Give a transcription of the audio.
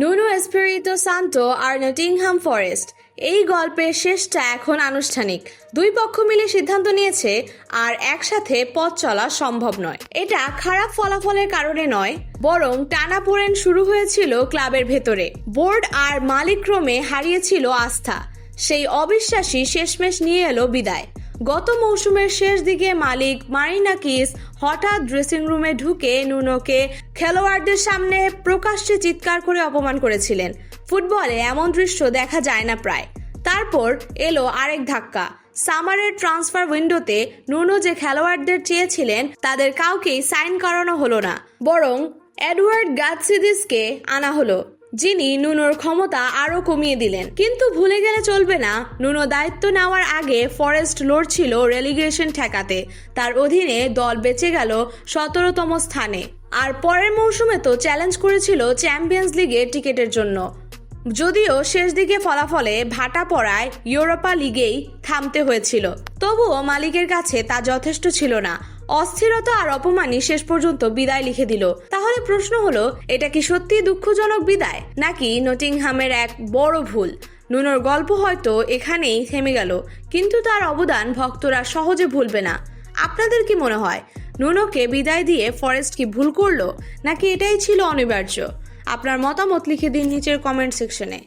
Nuno Espirito Santo আর Nottingham Forest এই গল্পের শেষটা এখন আনুষ্ঠানিক। দুই পক্ষ মিলে সিদ্ধান্ত নিয়েছে, আর একসাথে পথ চলা সম্ভব নয়। এটা খারাপ ফলাফলের কারণে নয়, বরং টানাপোড়েন শুরু হয়েছিল ক্লাবের ভেতরে। বোর্ড আর মালিক ক্রমে হারিয়েছিল আস্থা। সেই অবিশ্বাসী শেষমেশ নিয়ে এলো বিদায়। গত মৌসুমের শেষ দিকে মালিক মারিনাকিস হঠাৎ ড্রেসিং রুমে ঢুকে নুনোকে খেলোয়াড়দের সামনে প্রকাশ্যে চিৎকার করে অপমান করেছিলেন। ফুটবলে এমন দৃশ্য দেখা যায় না প্রায়। তারপর এলো আরেক ধাক্কা। সামারের ট্রান্সফার উইন্ডোতে নুনো যে খেলোয়াড়দের চেয়েছিলেন, তাদের কাউকেই সাইন করানো হলো না। বরং এডওয়ার্ড গাতসিদিসকে আনা হলো। যিনি নুনোর ক্ষমতা আরও কমিয়ে দিলেন। কিন্তু ভুলে গেলে চলবে না। নুনো দায়িত্ব নেওয়ার আগে ফরেস্ট লড়ছিল রেলিগেশন ঠেকাতে। তার অধীনে দল বেঁচে গেল সতেরোতম স্থানে। আর পরের মৌসুমে তো চ্যালেঞ্জ করেছিল চ্যাম্পিয়ন্স লিগে টিকেটের জন্য। যদিও শেষ দিকে ফলাফলে ভাটা পড়ায় ইউরোপা লিগেই থামতে হয়েছিল। তবুও মালিকের কাছে তা যথেষ্ট ছিল না। অস্থিরতা আর অপমানই শেষ পর্যন্ত বিদায় লিখে দিল। তাহলে প্রশ্ন হলো, এটা কি সত্যি দুঃখজনক বিদায়, নাকি নটিংহামের এক বড় ভুল? নুনোর গল্প হয়তো এখানেই থেমে গেল, কিন্তু তার অবদান ভক্তরা সহজে ভুলবে না। আপনাদের কি মনে হয়, নুনোকে বিদায় দিয়ে ফরেস্ট কি ভুল করল, নাকি এটাই ছিল অনিবার্য? আপনার মতামত লিখে দিন নিচের কমেন্ট সেকশনে